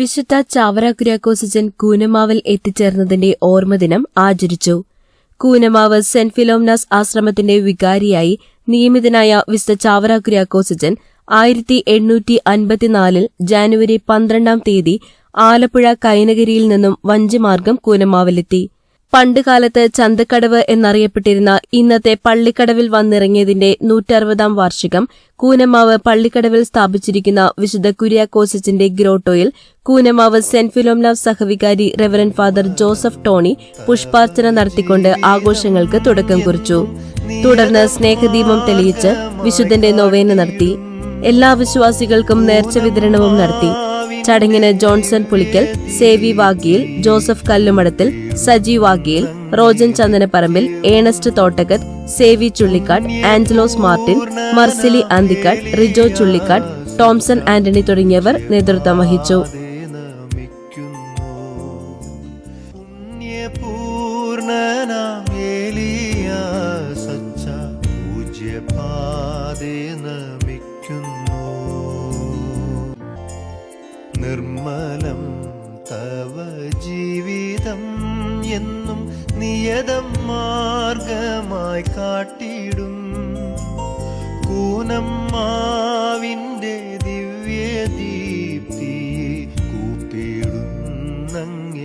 വിശുദ്ധ ചാവറ കുര്യാക്കോസിജൻ കൂനമാവിൽ എത്തിച്ചേർന്നതിന്റെ ഓർമ്മദിനം ആചരിച്ചു. കൂനമാവ് സെന്റ് ഫിലോംനാസ് ആശ്രമത്തിന്റെ വികാരിയായി നിയമിതനായ വിശുദ്ധ ചാവറ കുര്യാക്കോസിജൻ ആയിരത്തി എണ്ണൂറ്റി അൻപത്തിനാലിൽ ജാനുവരി പന്ത്രണ്ടാം തീയതി ആലപ്പുഴ കൈനകരിയിൽ നിന്നും വഞ്ചിമാർഗം കൂനമാവിലെത്തി. പണ്ടുകാലത്ത് ചന്തക്കടവ് എന്നറിയപ്പെട്ടിരുന്ന ഇന്നത്തെ പള്ളിക്കടവിൽ വന്നിറങ്ങിയതിന്റെ നൂറ്ററുപതാം വാർഷികം കൂനമാവ് പള്ളിക്കടവിൽ സ്ഥാപിച്ചിരിക്കുന്ന വിശുദ്ധ കുര്യാക്കോസിച്ചിന്റെ ഗ്രോട്ടോയിൽ കൂനമാവ് സെന്റ് ഫിലോംനാവ് സഹവികാരി റെവറൻ ഫാദർ ജോസഫ് ടോണി പുഷ്പാർച്ചന നടത്തിക്കൊണ്ട് ആഘോഷങ്ങൾക്ക് തുടക്കം കുറിച്ചു. തുടർന്ന് സ്നേഹദീപം തെളിയിച്ച് വിശുദ്ധന്റെ നൊവേന നടത്തി. എല്ലാ വിശ്വാസികൾക്കും നേർച്ച വിതരണവും നടത്തി. ചടങ്ങിന് Johnson Pulickal Sevi Vagiyil Joseph Kallumadathil Saji Vagiyil Rojan Chandanaparambil Ernest Thottakkath Sevi Chullikkad Angelos Martin Marsili Anthikkad Rijo Chullikkad Tomson Antony തുടങ്ങിയവർ നേതൃത്വം വഹിച്ചു. നമിക്കുന്നു. നിയതം എന്നും നിയതം മാർഗമായി കാട്ടിയിടും കൂനം മാവിന്റെ ദിവ്യദീപ്തിയെ കൂപ്പിടും നങ്ങി